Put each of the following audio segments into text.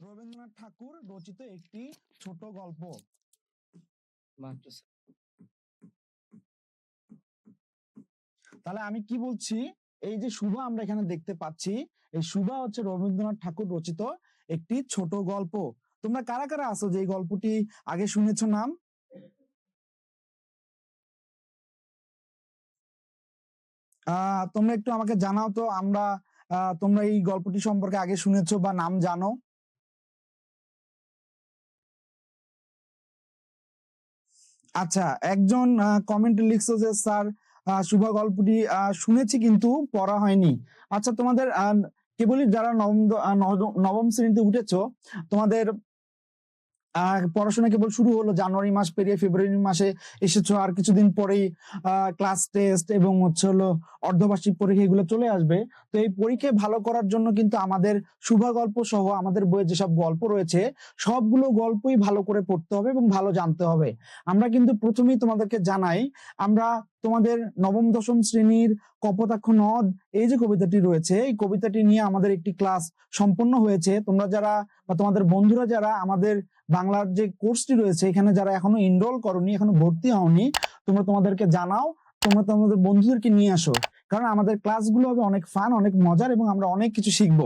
রবীন্দ্রনাথ ঠাকুর রচিত একটি ছোট গল্প। তাহলে আমি কি বলছি? এই যে শুভা আমরা এখানে দেখতে পাচ্ছি এই শুভা হচ্ছে রবীন্দ্রনাথ ঠাকুর রচিত একটি ছোট গল্প। তোমরা কারা কারা আছো যে এই গল্পটি আগে শুনেছো নাম? আহ তোমরা একটু আমাকে জানাও তো আমরা আহ, তোমরা এই গল্পটি সম্পর্কে আগে শুনেছো বা নাম জানো? আচ্ছা একজন কমেন্ট লিখছো যে, স্যার শুভ গল্পটি শুনেছি কিন্তু পড়া হয়নি। আচ্ছা তোমাদের কেবলই যারা নবম নবম- শ্রেণীতে উঠেছো, তোমাদের পড়াশোনা কেবল শুরু হলো জানুয়ারি মাস, পেরিয়ে ফেব্রুয়ারি মাসে এসেছ, আর কিছুদিন পরেই ক্লাস টেস্ট এবং হচ্ছে হলো অর্ধবার্ষিক পরীক্ষা এগুলো চলে আসবে। তো এই পরীক্ষায় ভালো করার জন্য কিন্তু আমাদের শুভা গল্প সহ আমাদের বইয়ে যেসব গল্প রয়েছে, সবগুলো গল্পই ভালো করে পড়তে হবে এবং ভালো জানতে হবে। আমরা কিন্তু প্রথমেই তোমাদেরকে জানাই, আমরা তোমাদের নবম, দশম শ্রেণির কপোতাক্ষ নদ, এই যে কবিতাটি রয়েছে, এই কবিতাটি নিয়ে আমাদের একটি ক্লাস সম্পন্ন হয়েছে। তোমরা যারা বা তোমাদের বন্ধুরা যারা আমাদের বাংলার যে কোর্সটি রয়েছে, এখানে যারা এখনও এনরোল করনি, এখনও ভর্তি হওনি, তোমরা তোমাদেরকে জানাও, তোমরা তোমাদের বন্ধুদেরকে নিয়ে আসো। কারণ আমাদের ক্লাসগুলো হবে অনেক ফান অনেক মজার এবং আমরা অনেক কিছু শিখব।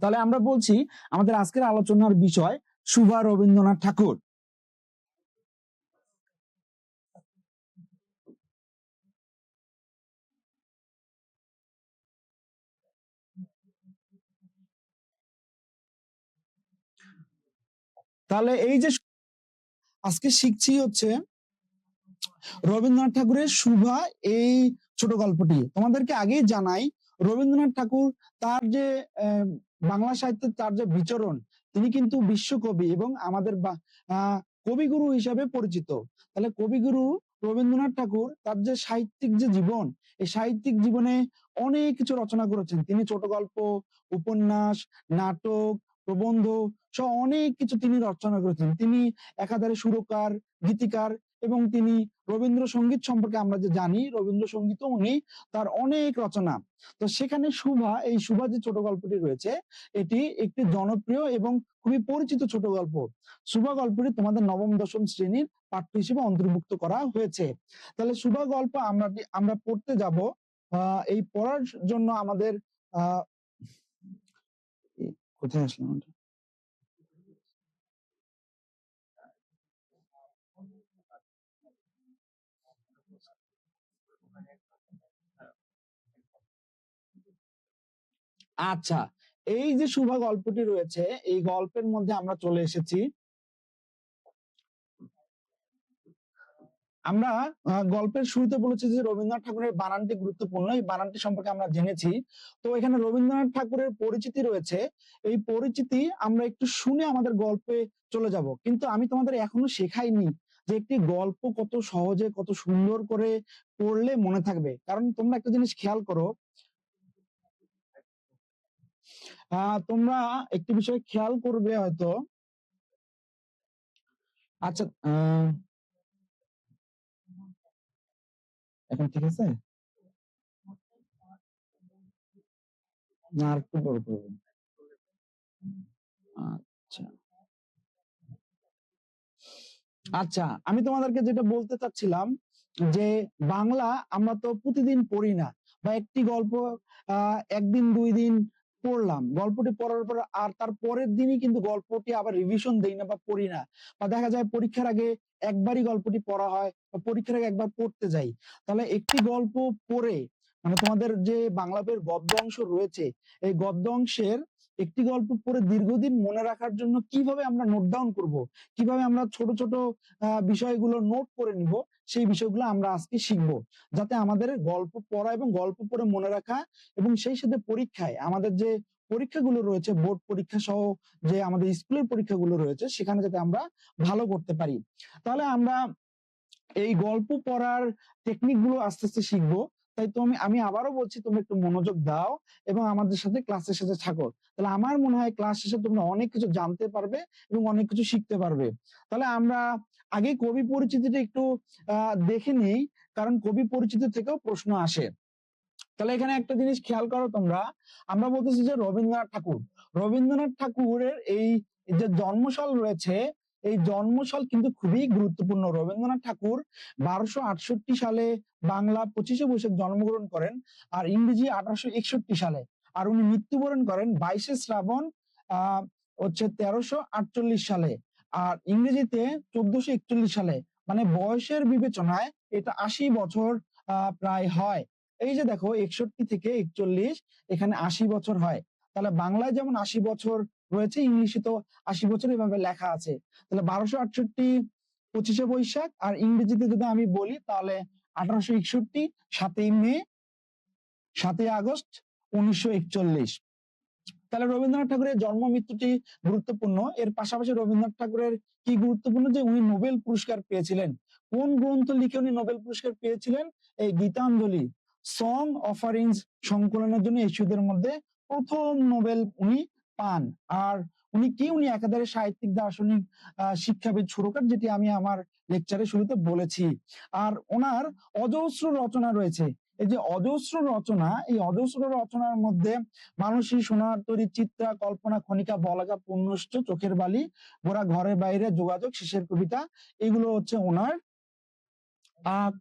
তাহলে আমরা বলছি, আমাদের আজকের আলোচনার বিষয় সুভা রবীন্দ্রনাথ ঠাকুর। তাহলে এই যে আজকে শিখছি হচ্ছে রবীন্দ্রনাথ ঠাকুরের শুভা এই ছোট গল্পটি। তোমাদেরকে আগেই জানাই, রবীন্দ্রনাথ ঠাকুর তার যে বাংলা সাহিত্যের তার যে বিচরণ, তিনি কিন্তু বিশ্বকবি এবং আমাদের কবিগুরু হিসাবে পরিচিত। তাহলে কবিগুরু রবীন্দ্রনাথ ঠাকুর তার যে সাহিত্যিক যে জীবন, এই সাহিত্যিক জীবনে অনেক কিছু রচনা করেছেন। তিনি ছোট গল্প, উপন্যাস, নাটক প্রবন্ধ, সহ অনেক কিছু তিনি রচনা করেছেন। তিনি একাধারে সুরকার, গীতিকার এবং তিনি রবীন্দ্রসঙ্গীত সম্পর্কে আমরা যে জানি রবীন্দ্রসঙ্গীত উনি তার অনেক রচনা। তো সেখানে শুভা, এই শুভা যে ছোট গল্পটি রয়েছে, এটি একটি জনপ্রিয় এবং খুবই পরিচিত ছোট গল্প। শুভা গল্পটি তোমাদের নবম, দশম শ্রেণির পাঠ্য হিসেবে অন্তর্ভুক্ত করা হয়েছে। তাহলে শুভা গল্প আমরা আমরা পড়তে যাব, আহ, এই পড়ার জন্য আমাদের, আহ আচ্ছা এই যে শুভা গল্পটি রয়েছে এই গল্পের মধ্যে আমরা চলে এসেছি আমরা গল্পের শুরুতে বলেছি যে রবীন্দ্রনাথ ঠাকুরের বানানটি গুরুত্বপূর্ণ। এই বানানটি সম্পর্কে আমরা জেনেছি। তো এখানে রবীন্দ্রনাথ ঠাকুরের পরিচিতি রয়েছে। এই পরিচিতি আমরা একটু শুনে আমাদের গল্পে চলে যাব। কিন্তু আমি তোমাদের এখনও শেখাইনি যে একটি গল্প কত সহজে কত সুন্দর করে পড়লে মনে থাকবে। কারণ তোমরা একটা জিনিস খেয়াল করো তোমরা একটি বিষয় খেয়াল করবে হয়তো। আচ্ছা আহ, এখন ঠিক আছে? না একটু বড় আচ্ছা। আচ্ছা আমি তোমাদেরকে যেটা বলতে চাচ্ছিলাম যে বাংলা আমরা তো প্রতিদিন পড়ি না। বা একটি গল্প একদিন, দুই দিন পড়লাম। গল্পটি পড়ার পর আর তার পরের দিনই কিন্তু গল্পটি আবার রিভিশন দেই না বা পড়ি না। বা দেখা যায় পরীক্ষার আগে একবারই গল্পটি পড়া হয় বা পরীক্ষার আগে একবার পড়তে যাই। তাহলে একটি গল্প পড়ে মানে তোমাদের যে বাংলা বইয়ের গদ্য অংশ রয়েছে, এই গদ্য অংশের একটি গল্প পড়ে দীর্ঘদিন মনে রাখার জন্য কীভাবে আমরা নোট ডাউন করব? কীভাবে আমরা ছোট ছোট বিষয়গুলো নোট করে নিব? সেই বিষয়গুলো আমরা আজকে শিখব। যাতে আমাদের গল্প পড়া এবং গল্প পড়ে মনে রাখা এবং সেই সাথে পরীক্ষায় আমাদের যে পরীক্ষাগুলো রয়েছে বোর্ড পরীক্ষা সহ যে আমাদের স্কুলের পরীক্ষাগুলো রয়েছে, সেখানে যাতে আমরা ভালো করতে পারি। তাহলে আমরা এই গল্প পড়ার টেকনিকগুলো আস্তে আস্তে শিখব। তাই তুমি, আমি আবারও বলছি তুমি একটু মনোযোগ দাও এবং আমাদের সাথে ক্লাসের সাথে থাকো। তাহলে আমার মনে হয় ক্লাস শেষে তোমরা অনেক কিছু জানতে পারবে এবং অনেক কিছু শিখতে পারবে। তাহলে আমরা আগে কবি পরিচিতিটা একটু দেখে নেই, কারণ কবি পরিচিতি থেকেও প্রশ্ন আসে। তাহলে এখানে একটা জিনিস খেয়াল করো তোমরা, আমরা বলতেছি যে রবীন্দ্রনাথ ঠাকুর। রবীন্দ্রনাথ ঠাকুরের এই যে জন্মসাল রয়েছে এই জন্মসাল কিন্তু খুবই গুরুত্বপূর্ণ। রবীন্দ্রনাথ ঠাকুর বারোশো আটষট্টি সালে বাংলা পঁচিশে বৈশাখ জন্মগ্রহণ করেন আর ইংরেজি আঠারোশো একষট্টি সালে। আর উনি মৃত্যুবরণ করেন বাইশে শ্রাবণ আহ হচ্ছে তেরোশো আটচল্লিশ সালে। আর ইংরেজিতে চোদ্দশো একচল্লিশ সালে। মানে বয়সের বিবেচনায় এটা আশি বছর প্রায় হয়। এই যে দেখো, একষট্টি থেকে একচল্লিশ, এখানে আশি বছর হয়। তাহলে বাংলায় যেমন আশি বছর রয়েছে ইংলিশে তো আশি বছর এভাবে লেখা আছে। তাহলে বারোশো আটষট্টি, পঁচিশে বৈশাখ আর ইংরেজিতে যদি আমি বলি, তাহলে আঠারোশো একষট্টি, সাতই মে, সাতই আগস্ট, উনিশশো একচল্লিশ। তাহলে রবীন্দ্রনাথ ঠাকুরের জন্ম মৃত্যুটি গুরুত্বপূর্ণ। এর পাশাপাশি রবীন্দ্রনাথ ঠাকুরের কি গুরুত্বপূর্ণ যে উনি নোবেল পুরস্কার পেয়েছিলেন? কোন গ্রন্থ লিখে উনি নোবেল পুরস্কার পেয়েছিলেন? এই গীতাঞ্জলি সং অফারিংস সংকলনের জন্য এশিয়াদের মধ্যে প্রথম নোবেল উনি পান। আর উনি কি, উনি একাধারে সাহিত্যিক দার্শনিক শিক্ষাবিদ, সুরকার, যেটি আমি আমার লেকচারের শুরুতে বলেছি। আর ওনার অজস্র রচনা রয়েছে। এই যে অজস্র রচনা, এই অজস্র রচনার মধ্যে মানুষই সোনার তৈরি চিত্রা, কল্পনা খনিকা, বলাগা পুণ্যশ্চ চোখের বালি গোরা ঘরে বাইরে, যোগাযোগ শেষের কবিতা, এগুলো হচ্ছে ওনার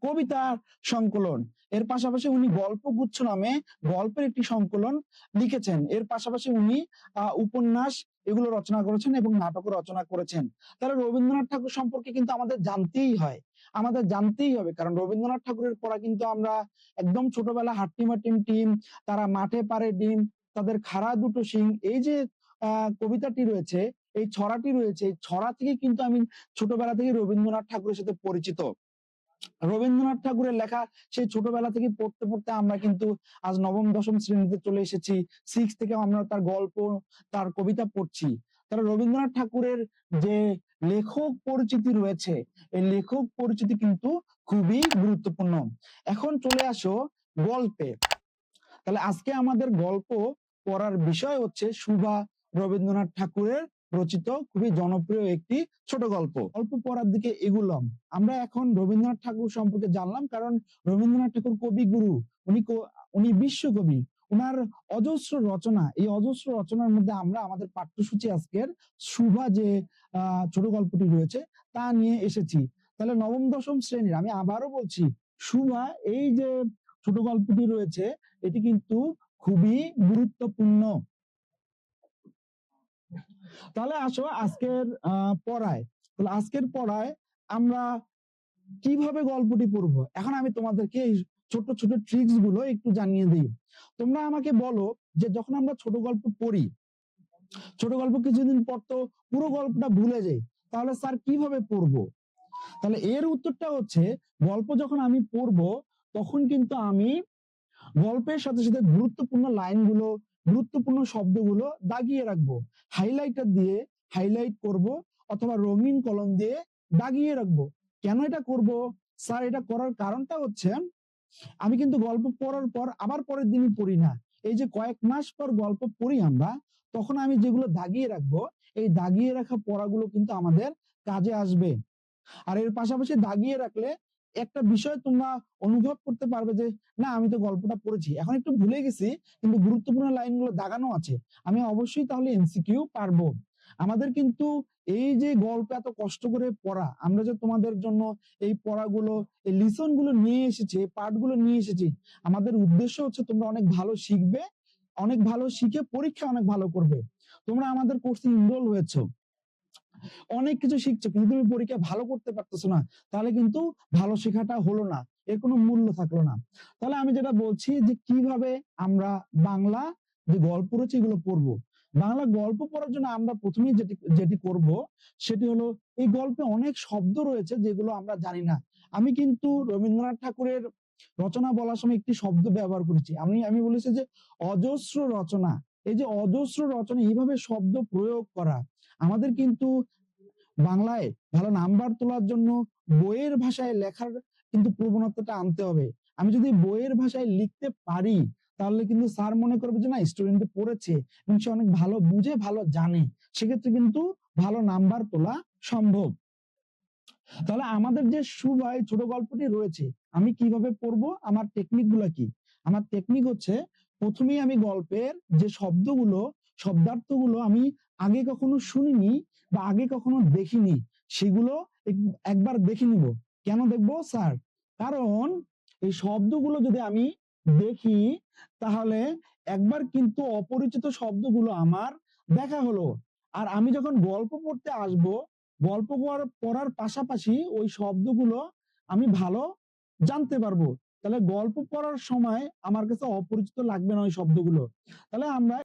কবিতার সংকলন। এর পাশাপাশি উনি গল্পগুচ্ছ নামে গল্পের একটি সংকলন লিখেছেন। এর পাশাপাশি উনি উপন্যাস এগুলো রচনা করেছেন এবং নাটকও রচনা করেছেন। তাহলে রবীন্দ্রনাথ ঠাকুর সম্পর্কে কিন্তু আমাদের জানতেই হয়। আমাদের জানতেই হবে, কারণ রবীন্দ্রনাথ ঠাকুরের পড়া কিন্তু আমরা একদম ছোটবেলা হাট্টিমাটিম টিম, তারা মাঠে পারে ডিম, তাদের খাড়া দুটো সিং এই যে কবিতাটি রয়েছে, এই ছড়াটি রয়েছে, এই ছড়া থেকে কিন্তু আমি ছোটবেলা থেকে রবীন্দ্রনাথ ঠাকুরের সাথে পরিচিত। রবীন্দ্রনাথ ঠাকুরের লেখা সেই ছোটবেলা থেকে পড়তে পড়তে আমরা কিন্তু আজ নবম, দশম শ্রেণীতে চলে এসেছি। সিক্স থেকে আমরা তার গল্প, তার কবিতা পড়ছি। তাহলে রবীন্দ্রনাথ ঠাকুরের যে লেখক পরিচিতি রয়েছে, এই লেখক পরিচিতি কিন্তু খুবই গুরুত্বপূর্ণ। এখন চলে আসো গল্পে। তাহলে আজকে আমাদের গল্প পড়ার বিষয় হচ্ছে সুভা রবীন্দ্রনাথ ঠাকুরের রচিত, খুবই জনপ্রিয় একটি ছোট গল্প। গল্প পড়ার দিকে এগুলাম। আমরা এখন রবীন্দ্রনাথ ঠাকুর সম্পর্কে জানলাম কারণ রবীন্দ্রনাথ ঠাকুর কবি গুরু। উনি উনি বিশ্বকবি। উনার অজস্র রচনা, এই অজস্র রচনার মধ্যে আমরা আমাদের পাঠ্যসূচি আজকের সুভা যে ছোট গল্পটি রয়েছে, তা নিয়ে এসেছি। তাহলে নবম, দশম শ্রেণির আমি আবারও বলছি, সুভা এই যে ছোট গল্পটি রয়েছে, এটি কিন্তু খুবই গুরুত্বপূর্ণ। তাহলে আসো আজকের পড়ায়। তাহলে আজকের পড়ায় আমরা কীভাবে গল্পটি পড়ব? এখন আমি তোমাদেরকে এই ছোট ছোট ট্রিক্সগুলো একটু জানিয়ে দিই। তোমরা আমাকে বলো যে যখন আমরা ছোট গল্প পড়ি, ছোট গল্প কিছুদিন পর তো পুরো গল্পটা ভুলে যাই, তাহলে স্যার কীভাবে পড়ব? তাহলে এর উত্তরটা হচ্ছে, গল্প যখন আমি পড়ব, তখন কিন্তু আমি গল্পের সাথে সাথে গুরুত্বপূর্ণ লাইনগুলো গুরুত্বপূর্ণ শব্দগুলো দাগিয়ে রাখব। হাইলাইটার দিয়ে হাইলাইট করব অথবা রঙিন কলম দিয়ে দাগিয়ে রাখব। কেন এটা করব? স্যার, এটা করার কারণটা হচ্ছে, আমি কিন্তু গল্প পড়ার পর আবার পরের দিনই পড়ি না। এই যে কয়েক মাস পর গল্প পড়ি আমরা, তখন আমি যেগুলো দাগিয়ে রাখব, এই দাগিয়ে রাখা পড়াগুলো কিন্তু আমাদের কাজে আসবে। আর এর পাশাপাশি দাগিয়ে রাখলে একটা বিষয় তোমরা অনুভব করতে পারবে যে, না, আমি তো গল্পটা পড়েছি। এখন একটু ভুলে গেছি, কিন্তু গুরুত্বপূর্ণ লাইনগুলো দাগানো আছে। আমি অবশ্যই তাহলে এমসিকিউ পারব। আমাদের কিন্তু এই যে গল্প এত কষ্ট করে পড়া, আমরা যে তোমাদের জন্য এই পড়াগুলো, এই লিসনগুলো নিয়ে এসেছি, এই পার্টগুলো নিয়ে এসেছি, আমাদের উদ্দেশ্য হচ্ছে তোমরা অনেক ভালো শিখবে, অনেক ভালো শিখে পরীক্ষা অনেক ভালো করবে। তোমরা আমাদের কোর্সে ইনরোল হয়েছো। অনেক কিছু শিখছো, কিন্তু তুমি পরীক্ষা ভালো করতে পারতেছো না, তাহলে কিন্তু ভালো শেখাটা হলো না, এর কোনো মূল্য থাকল না। তাহলে আমি যেটা বলছি যে কীভাবে আমরা বাংলা যে গল্প রয়েছে এগুলো পড়ব, বাংলা গল্প পড়ার জন্য আমরা প্রথমেই যেটি যেটি করব সেটি হলো এই গল্পে অনেক শব্দ রয়েছে যেগুলো আমরা জানি না। আমি কিন্তু রবীন্দ্রনাথ ঠাকুরের রচনা বলার সময় একটি শব্দ ব্যবহার করেছি। আমি আমি বলেছি যে অজস্র রচনা, এই যে অজস্র রচনা, এইভাবে শব্দ প্রয়োগ করা আমাদের কিন্তু বাংলায় ভালো নাম্বার তোলার জন্য বইয়ের ভাষায় লেখার কিন্তু প্রবণতাটা আনতে হবে। আমি যদি বইয়ের ভাষায় লিখতে পারি, তাহলে কিন্তু স্যার মনে করবে যে, না স্টুডেন্ট পড়েছে এবং সে অনেক ভালো বুঝে, ভালো জানে। সেক্ষেত্রে কিন্তু ভালো নাম্বার তোলা সম্ভব। তাহলে আমাদের যে সুভাই ছোট গল্পটি রয়েছে, আমি কীভাবে পড়ব, আমার টেকনিকগুলা কি? আমার টেকনিক হচ্ছে, প্রথমেই আমি গল্পের যে শব্দগুলো, শব্দার্থগুলো আমি আগে কখনো শুনিনি বা আগে কখনো দেখিনি, সেগুলো এক- একবার দেখে নিব। কেন দেখব? স্যার, কারণ এই শব্দগুলো যদি আমি দেখি, তাহলে একবার কিন্তু অপরিচিত শব্দগুলো আমার দেখা হলো। আর আমি যখন গল্প পড়তে আসব, গল্প পড়ার পাশাপাশি ওই শব্দগুলো আমি ভালো জানতে পারব। তাহলে গল্প পড়ার সময় আমার কাছে অপরিচিত লাগবে না ওই শব্দগুলো। তাহলে আমরা